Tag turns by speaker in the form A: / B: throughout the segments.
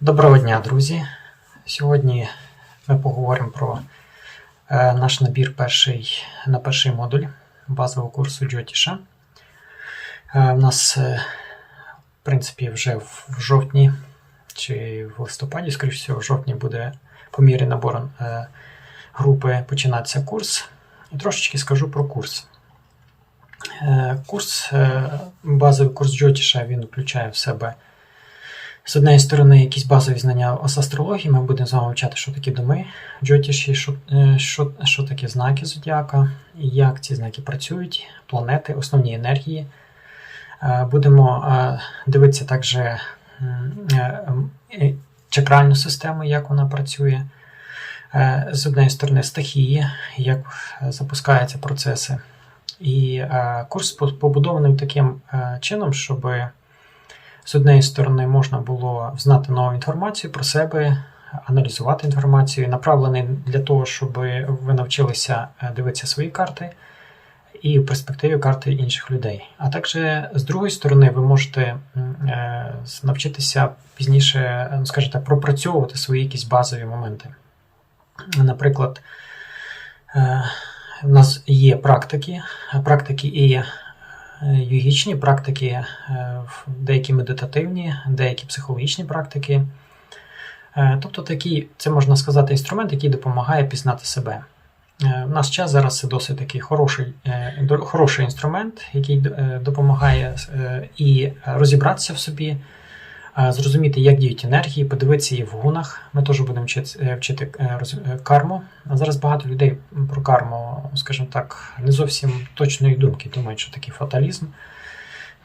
A: Доброго дня, друзі! Сьогодні ми поговоримо про е, наш набір перший, на перший модуль базового курсу Джотіша. Е, у нас, е, в принципі, вже в, жовтні чи в листопаді, скоріш всього, в жовтні буде по мірі набору е, групи починатися курс. І трошечки скажу про курс. Е, Курс, е, базовий курс Джотіша, він включає в себе з однієї сторони якісь базові знання з астрології. Ми будемо з вами вивчати, що такі доми Джотіші, що, е, що, що таке знаки зодіака, як ці знаки працюють, планети, основні енергії. Е, Будемо е, дивитися також чакральну систему, як вона працює. З однієї сторони стихії, як запускаються процеси. І курс побудований таким чином, щоб з однієї сторони можна було знати нову інформацію про себе, аналізувати інформацію, направлений для того, щоб ви навчилися е, дивитися свої карти і в перспективі карти інших людей. А також з другої сторони, ви можете е, навчитися пізніше, ну, скажімо пропрацьовувати свої якісь базові моменти. Наприклад, е, у нас є практики, практики і е, йогічні практики, е, деякі медитативні, деякі психологічні практики. Е, Тобто такі, це можна сказати, інструмент, який допомагає пізнати себе. Е, У нас час зараз це досить такий хороший, е, хороший інструмент, який е, допомагає е, і розібратися в собі, е, зрозуміти, як діють енергії, подивитися її в гунах. Ми теж будемо вчити, е, вчити е, е, карму. А зараз багато людей про карму, скажімо так, не зовсім точної думки, думають, що такий фаталізм.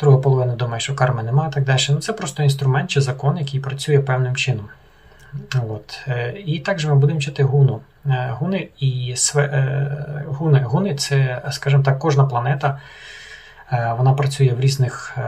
A: Друга половина думає, що карми немає так далі. Ну, це просто інструмент чи закон, який працює певним чином. От. І також ми будемо вчити гуну. Гуни і све... гуни. Гуни це, скажімо так, кожна планета вона працює в різних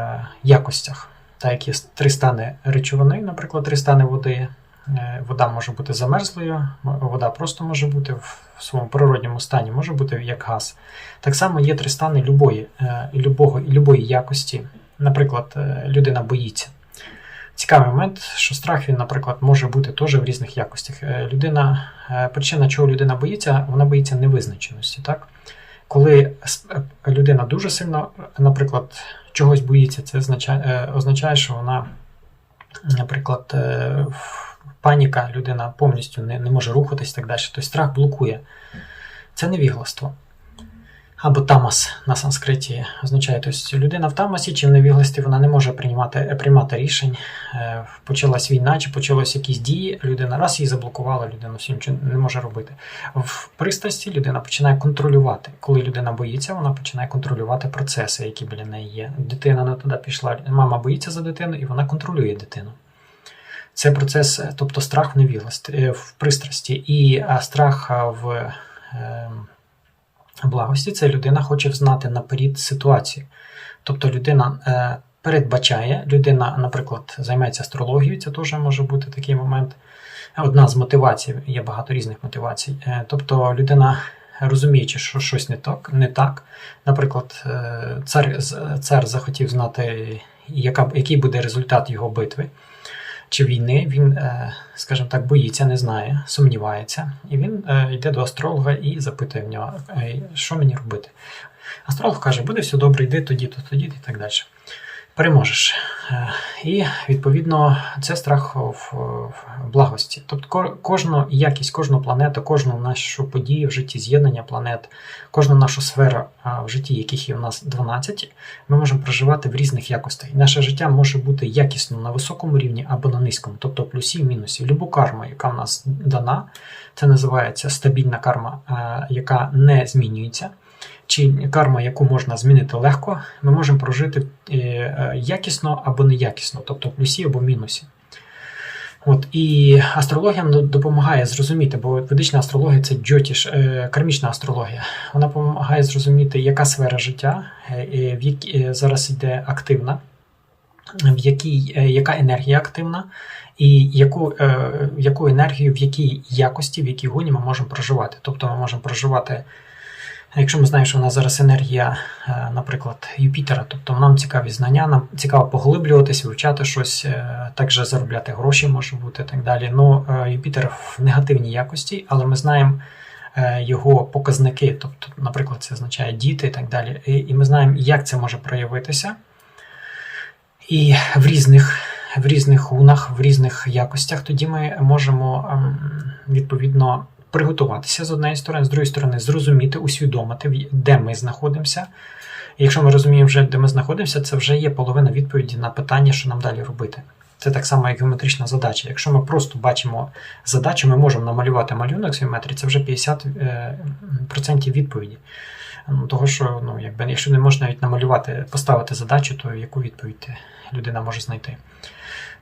A: якостях. Так як є три стани речовини, наприклад, три стани води. Е, Вода може бути замерзлою, вода просто може бути в своєму природньому стані, може бути як газ. Так само є три стани любої, е, любого, любої якості. Наприклад, е, людина боїться. Цікавий момент, що страх він, наприклад, може бути теж в різних якостях. Людина, причина, чого людина боїться, вона боїться невизначеності. Так? Коли людина дуже сильно, наприклад, чогось боїться, це означає, е, означає, що вона, наприклад, е, паніка, людина повністю не, не може рухатись і так далі. Тобто страх блокує. Це невігластво. Або тамас на санскриті означає, тобто людина в тамасі чи в невігласті вона не може приймати, приймати рішень. Е, Почалась війна, чи почалось якісь дії, людина раз її заблокувала, людина нічого не може робити. В пристрасті людина починає контролювати. Коли людина боїться, вона починає контролювати процеси, які біля неї є. Дитина не туди пішла, мама боїться за дитину, і вона контролює дитину. Це процес, тобто страх в невігласті, е, в пристрасті, і страх в. Благості це людина хоче знати наперед ситуацію. Тобто людина е, передбачає, людина, наприклад, займається астрологією, це теж може бути такий момент. Одна з мотивацій, є багато різних мотивацій. Е, тобто людина, розуміючи, що щось не так, не так. наприклад, е, цар, цар захотів знати, яка, який буде результат його битви чи війни, він, е, скажімо так, боїться, не знає, сумнівається, і він е, йде до астролога і запитує в нього, «Е, що мені робити. Астролог каже, буде все добре, йди тоді, то тоді, і так далі. Переможеш. Е, І відповідно це страх в, в благості. Тобто ко- кожну якість, кожну планету, кожну нашу подію в житті, з'єднання планет, кожну нашу сферу в житті, яких є у нас 12, ми можемо проживати в різних якостях. Наше життя може бути якісно на високому рівні або на низькому, тобто плюсі і мінусі. Любу карму, яка в нас дана, це називається стабільна карма, яка не змінюється. Чи карма, яку можна змінити легко, ми можемо прожити е, якісно або неякісно, тобто плюсі або мінусі. От, і астрологія допомагає зрозуміти, бо ведична астрологія це джотіш, е, кармічна астрологія. Вона допомагає зрозуміти, яка сфера життя, е, в якій зараз йде активна, в якій, яка енергія активна, і яку, яку енергію, в якій якості, в якій гоні ми можемо проживати. Тобто ми можемо проживати Якщо ми знаємо, що у нас зараз енергія, е, наприклад, Юпітера, тобто нам цікаві знання, нам цікаво поглиблюватися, вивчати щось, е, також заробляти гроші може бути і так далі. Ну, е, Юпітер в негативній якості, але ми знаємо його показники, тобто, наприклад, це означає діти і так далі. І, і ми знаємо, як це може проявитися. І в різних, в різних лунах, в різних якостях тоді ми можемо ем, відповідно приготуватися з однієї сторони, з другої сторони, зрозуміти, усвідомити, де ми знаходимося. І якщо ми розуміємо, вже, де ми знаходимося, це вже є половина відповіді на питання, що нам далі робити. Це так само, як геометрична задача. Якщо ми просто бачимо задачу, ми можемо намалювати малюнок з геометрії, це вже 50% відповіді. Ну, Того, що ну, якби, якщо не можна навіть намалювати, поставити задачу, то яку відповідь людина може знайти?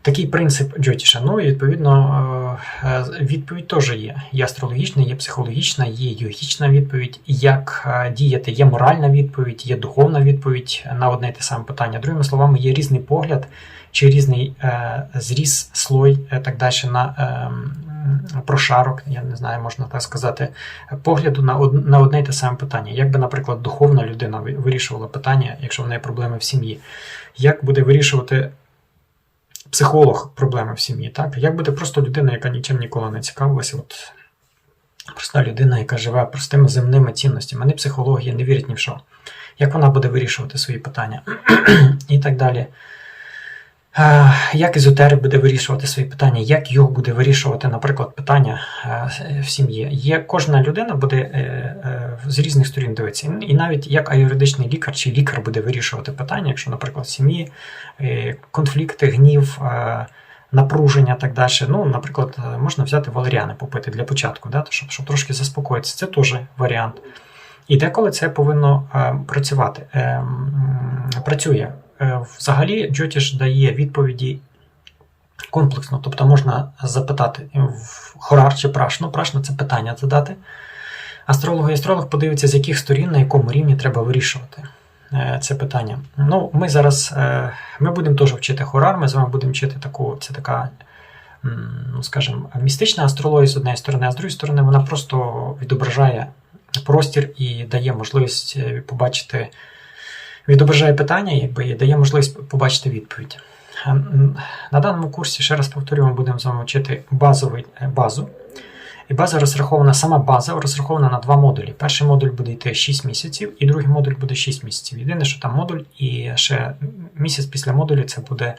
A: Такий принцип Джотіша. Ну і відповідно е, е, відповідь теж є. Є астрологічна, є психологічна, є йогічна відповідь. Як е, діяти, є моральна відповідь, є духовна відповідь на одне і те саме питання. Другими словами, є різний погляд чи різний зріз, слой так далі на прошарок, я не знаю, можна так сказати, погляду на, одне і те саме питання. Як би, наприклад, духовна людина вирішувала питання, якщо в неї проблеми в сім'ї, як буде вирішувати психолог проблеми в сім'ї, так? Як буде просто людина, яка нічим ніколи не цікавилася, от проста людина, яка живе простими земними цінностями, не психологія, не вірить ні в що. Як вона буде вирішувати свої питання і так далі. Е, Як езотерик буде вирішувати свої питання, як йог буде вирішувати, наприклад, питання е, в сім'ї. Є кожна людина буде е, з різних сторін дивитися. І навіть як аюридичний лікар чи лікар буде вирішувати питання, якщо, наприклад, в сім'ї конфлікти, гнів, напруження так далі. Ну, наприклад, можна взяти валеріани попити для початку, да, щоб, щоб трошки заспокоїтися. Це теж варіант. І деколи це повинно працювати. Е, працює. Е, Взагалі, Джотіш дає відповіді комплексно, тобто можна запитати в хорар чи праш. Ну, це питання задати. Астролог і астролог подивиться, з яких сторін, на якому рівні треба вирішувати е, це питання. Ну, ми зараз е, ми будемо теж вчити хорар, ми з вами будемо вчити таку, це така, ну, скажімо, містична астрологія з однієї сторони, а з другої сторони, вона просто відображає простір і дає можливість побачити, відображає питання, якби і дає можливість побачити відповідь. Е, На даному курсі, ще раз повторюю, ми будемо з вами вчити базовий, е, базу. І база розрахована, сама база розрахована на два модулі. Перший модуль буде йти 6 місяців, і другий модуль буде 6 місяців. Єдине, що там модуль, і ще місяць після модулю це буде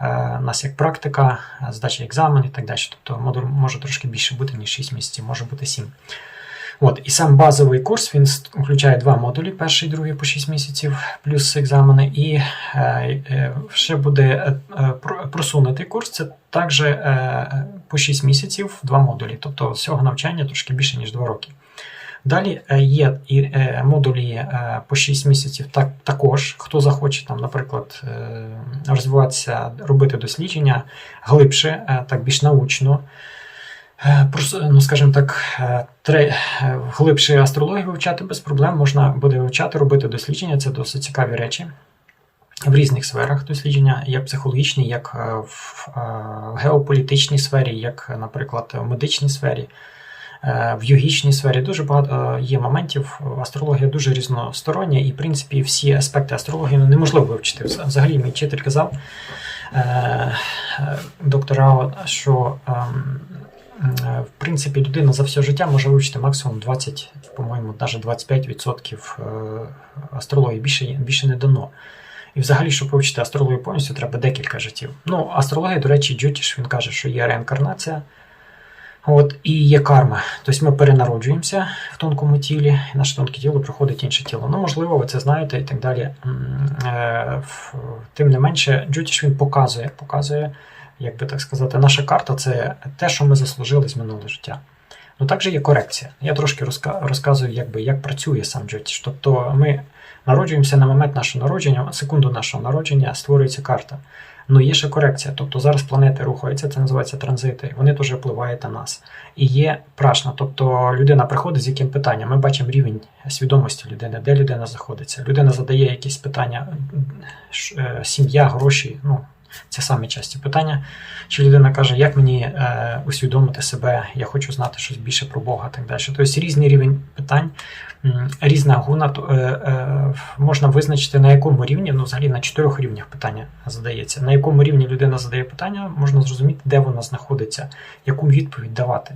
A: е, у нас як практика, е, здача екзамен і так далі. Тобто модуль може трошки більше бути, ніж 6 місяців, може бути 7. От, і сам базовий курс він включає два модулі: перший і другий по 6 місяців, плюс екзамени. І е, е, ще буде е, просунутий курс. Це також по 6 місяців, два модулі. Тобто всього навчання трошки більше, ніж 2 роки. Далі є і модулі по 6 місяців так, також. Хто захоче, там, наприклад, розвиватися, робити дослідження глибше, так більш научно. Е, ну, скажімо так, е, тре- е, глибше астрологію вивчати без проблем можна буде вивчати, робити дослідження. Це досить цікаві речі. В різних сферах дослідження, як психологічні, як в геополітичній сфері, як, наприклад, в медичній сфері, в йогічній сфері. Дуже багато є моментів. Астрологія дуже різностороння, і, в принципі, всі аспекти астрології ну, неможливо вивчити. Взагалі, мій вчитель казав, доктор що ем, В принципі, людина за все життя може вивчити максимум 20, по-моєму, навіть 25% е, астрології. Більше, більше не дано. І взагалі, щоб вивчити астрологію повністю, треба декілька життів. Ну, астрологія, до речі, Джотіш, він каже, що є реінкарнація. От, і є карма. Тобто ми перенароджуємося в тонкому тілі, і наше тонке тіло приходить інше тіло. Ну, можливо, ви це знаєте і так далі. Е, Тим не менше, Джотіш він показує, показує, як би так сказати, наша карта це те, що ми заслужили з минулого життя. Ну також є корекція. Я трошки розка- розказую, якби, як працює сам Джотіш. Тобто ми народжуємося на момент нашого народження, секунду нашого народження створюється карта. Ну є ще корекція. Тобто зараз планети рухаються, це називається транзити. Вони теж впливають на нас. І є прашна. Тобто людина приходить з яким питанням. Ми бачимо рівень свідомості людини, де людина знаходиться. Людина задає якісь питання, е, сім'я, гроші. Ну, Це самі часті питання. Чи людина каже, як мені е, усвідомити себе, я хочу знати щось більше про Бога так далі. Тобто різний рівень питань, різна гуна е, е, можна визначити, на якому рівні, ну взагалі на чотирьох рівнях питання задається. На якому рівні людина задає питання, можна зрозуміти, де вона знаходиться, яку відповідь давати.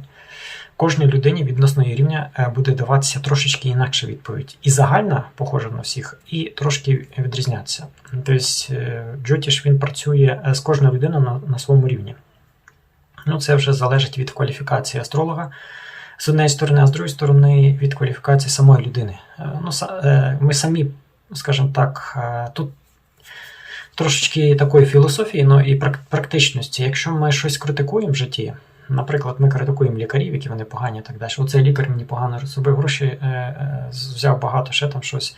A: Кожній людині відносно її рівня е, буде даватися трошечки інакша відповідь. І загальна, похожа на всіх, і трошки відрізнятися. Тобто е, Джотіш він працює е, з кожною людиною на, на своєму рівні. Ну, це вже залежить від кваліфікації астролога. З однієї сторони, а з другої сторони, від кваліфікації самої людини. Ну, ми самі, скажімо так, тут трошечки такої філософії, ну і прак- практичності. Якщо ми щось критикуємо в житті, наприклад, ми критикуємо лікарів, які вони погані і так далі. Оцей лікар мені погано розробив гроші, е, е, взяв багато ще там щось.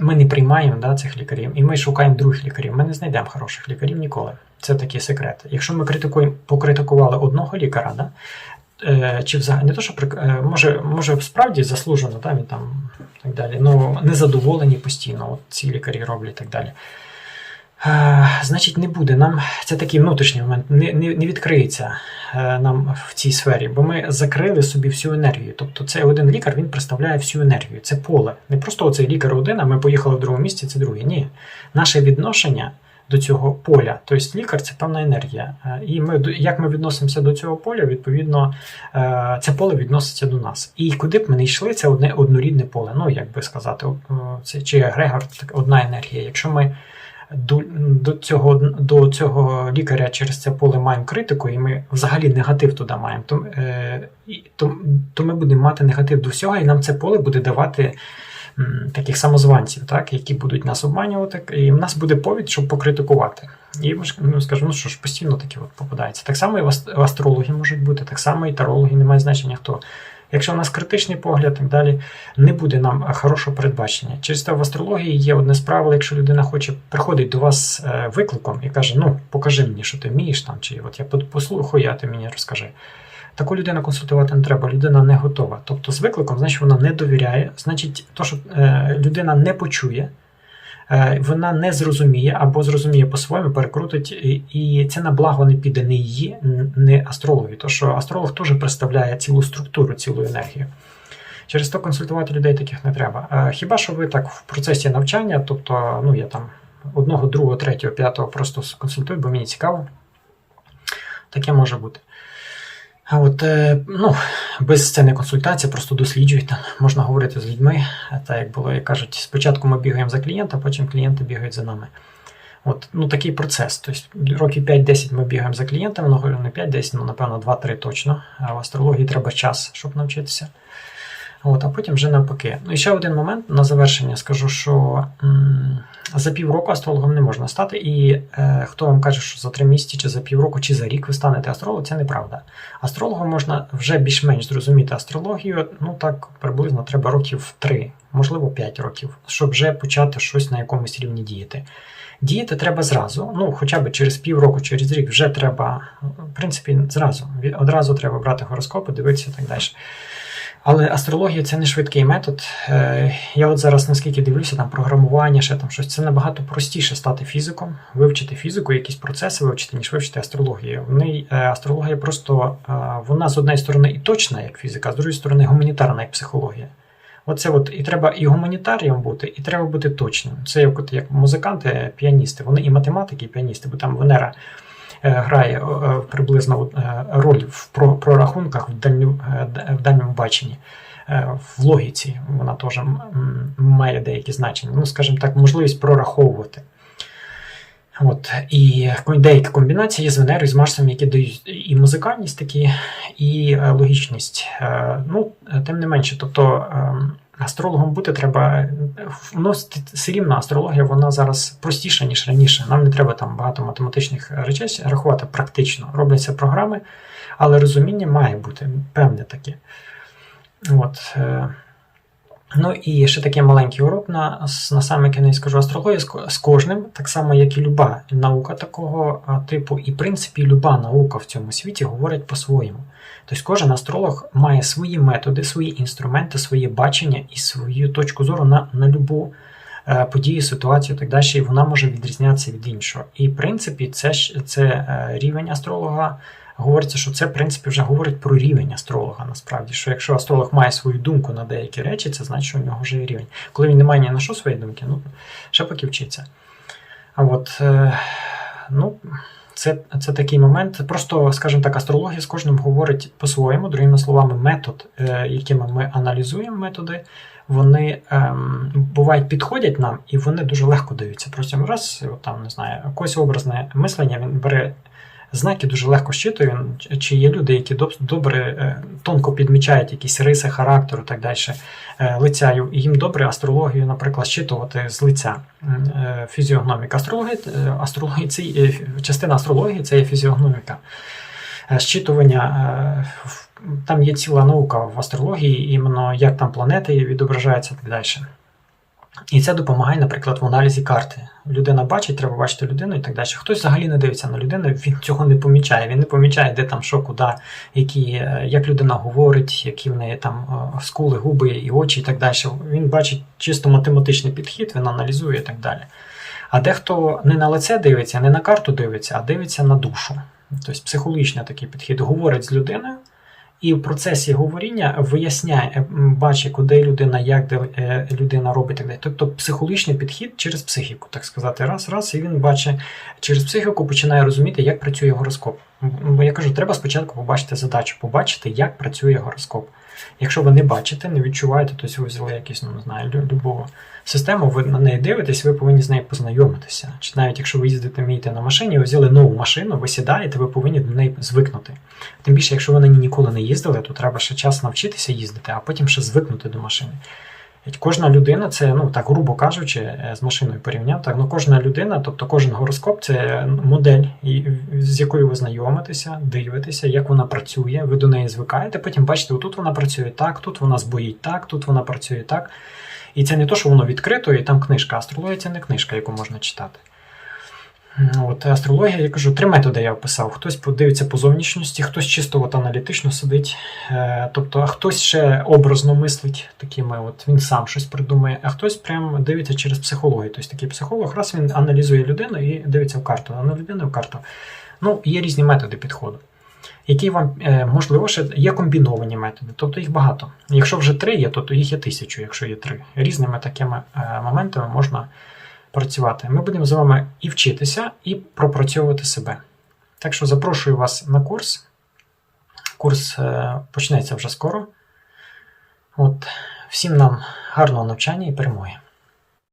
A: Ми не приймаємо да, цих лікарів, і ми шукаємо других лікарів. Ми не знайдемо хороших лікарів ніколи. Це такий секрет. Якщо ми критикуємо, покритикували одного лікаря, да, е, чи взагалі не то, що може, може справді заслужено, да, він там так далі. Ну, незадоволені постійно, от ці лікарі роблять і так далі. Е, Значить, не буде нам це такий внутрішній момент, не, не, не відкриється е, нам в цій сфері, бо ми закрили собі всю енергію. Тобто цей один лікар він представляє всю енергію. Це поле. Не просто оцей лікар один, а ми поїхали в другому місці, це другий. Ні. Наше відношення до цього поля, тобто лікар це певна енергія. Е, І ми як ми відносимося до цього поля, відповідно, це поле відноситься до нас. І куди б ми не йшли, це одне однорідне поле. Ну як би сказати, це чи егрегор, так одна енергія. Якщо ми до, до, цього, до цього лікаря через це поле маємо критику, і ми взагалі негатив туди маємо, то, е, то, то ми будемо мати негатив до всього, і нам це поле буде давати м, таких самозванців, так, які будуть нас обманювати, і в нас буде повід, щоб покритикувати. І ми ну, скажемо, ну що ж, постійно такі от попадаються. Так само і в астрологи можуть бути, так само і тарологи, немає значення хто. Якщо в нас критичний погляд, так далі, не буде нам е, хорошого передбачення. Через те в астрології є одне з правил, якщо людина хоче приходить до вас е, викликом і каже: Ну, покажи мені, що ти вмієш там, чи от я послухаю, а ти мені розкажи. Таку людину консультувати не треба, людина не готова. Тобто з викликом, значить, вона не довіряє, значить, то, що е, людина не почує, вона не зрозуміє або зрозуміє по-своєму, перекрутить, і, це на благо не піде не її, не астрологові. То що астролог теж представляє цілу структуру, цілу енергію. Через то консультувати людей таких не треба. Е, Хіба що ви так в процесі навчання, тобто, ну я там одного, другого, третього, п'ятого просто консультую, бо мені цікаво. Таке може бути. От, е, ну, без сцени консультації, просто досліджуйте, можна говорити з людьми. Так як було, як кажуть, спочатку ми бігаємо за клієнта, потім клієнти бігають за нами. От, ну, такий процес. Тобто, років 5-10 ми бігаємо за клієнтами, ну, не 5-10, ну, напевно, 2-3 точно. А в астрології треба час, щоб навчитися. От, а потім вже навпаки. Ну і ще один момент на завершення скажу, що м, за півроку астрологом не можна стати, і е, хто вам каже, що за три місяці, чи за півроку, чи за рік ви станете астрологом, це неправда. Астрологом можна вже більш-менш зрозуміти астрологію, ну так приблизно треба років три, можливо, 5 років, щоб вже почати щось на якомусь рівні діяти. Діяти треба зразу, ну хоча б через півроку, через рік вже треба, в принципі, зразу. Одразу треба брати гороскопи, дивитися і так далі. Але астрологія це не швидкий метод. Е, Я от зараз наскільки дивлюся, там програмування, ще там щось. Це набагато простіше стати фізиком, вивчити фізику, якісь процеси вивчити, ніж вивчити астрологію. Вони, е, астрологія просто е, вона з однієї сторони і точна, як фізика, а з другої сторони гуманітарна, як психологія. Оце от і треба і гуманітарієм бути, і треба бути точним. Це як, от, як музиканти, піаністи. Вони і математики, і піаністи, бо там Венера грає е, приблизно е, роль в прорахунках в, е, дальньому баченні. Е, В логіці вона теж має деякі значення. Ну, скажімо так, можливість прораховувати. От, і деякі комбінації з Венерою, з Марсом, які дають і музикальність такі, і е, логічність. Е, ну, е, тим не менше, тобто ем, астрологом бути треба. Ну, все рівно астрологія вона зараз простіша, ніж раніше. Нам не треба там багато математичних речей рахувати практично. Робляться програми, але розуміння має бути певне таке. От. Ну і ще такий маленький урок на, на саме кінець скажу астрологія з, кожним, так само як і люба наука такого типу, і в принципі люба наука в цьому світі говорить по-своєму. Тобто кожен астролог має свої методи, свої інструменти, своє бачення і свою точку зору на, на любу е, події, ситуацію і так далі, і вона може відрізнятися від іншого. І в принципі, це, це е, рівень астролога. Говориться, що це в принципі вже говорить про рівень астролога. Насправді, що якщо астролог має свою думку на деякі речі, це значить, що у нього вже є рівень. Коли він не має ні на що своєї думки, ну ще поки вчиться. А от е, ну, це, це такий момент. Просто, скажімо так, астрологія з кожним говорить по-своєму, другими словами, метод, е, якими ми аналізуємо методи, вони ем, бувають підходять нам, і вони дуже легко даються. Просто раз, там не знаю, якось образне мислення він бере. Знаки дуже легко щитує, чи є люди, які добре, е, тонко підмічають якісь риси характеру так далі, е, лиця, і їм добре астрологію, наприклад, щитувати з лиця е, фізіогноміка. Астрологія, астрологія це, частина астрології це є фізіогноміка. Щитування, там є ціла наука в астрології, іменно як там планети відображаються так далі. І це допомагає, наприклад, в аналізі карти. Людина бачить, треба бачити людину і так далі. Хтось взагалі не дивиться на людину, він цього не помічає. Він не помічає, де там що, куди, які, е, як людина говорить, які в неї там е, скули, губи і очі і так далі. Він бачить чисто математичний підхід, він аналізує і так далі. А дехто не на лице дивиться, не на карту дивиться, а дивиться на душу. Тобто психологічний такий підхід. Говорить з людиною, і в процесі говоріння виясняє, бачить, куди людина, як де, е, людина робить так далі. Тобто психологічний підхід через психіку, так сказати, раз, раз, і він бачить через психіку, починає розуміти, як працює гороскоп. Бо я кажу, треба спочатку побачити задачу, побачити, як працює гороскоп. Якщо ви не бачите, не відчуваєте, то ви взяли якусь, ну не знаю, лю- любу систему, ви на неї дивитесь, ви повинні з нею познайомитися. Чи навіть якщо ви їздите, вмієте на машині, ви взяли нову машину, ви сідаєте, ви повинні до неї звикнути. Тим більше, якщо ви на ній ніколи не їздили, то треба ще час навчитися їздити, а потім ще звикнути до машини. Кожна людина, це, ну так грубо кажучи, е, з машиною порівняв, так, ну кожна людина, тобто кожен гороскоп це модель, з якою ви знайомитеся, дивитеся, як вона працює, ви до неї звикаєте, потім бачите, отут вона працює так, тут вона збоїть так, тут вона працює так. І це не то, що воно відкрито, і там книжка. Астрологія це не книжка, яку можна читати. От астрологія, я кажу, три методи я описав. Хтось подивиться по зовнішності, хтось чисто от аналітично сидить, е, тобто, а хтось ще образно мислить такими, от він сам щось придумує, а хтось прям дивиться через психологію. Тобто такий психолог, раз він аналізує людину і дивиться в карту, а на людину в карту. Ну, є різні методи підходу. Які вам, е, можливо, ще є комбіновані методи, тобто їх багато. Якщо вже три є, то, то їх є тисячу, якщо є три. Різними такими е, моментами можна працювати. Ми будемо з вами і вчитися, і пропрацьовувати себе. Так що запрошую вас на курс. Курс е, почнеться вже скоро. От, всім нам гарного навчання і перемоги!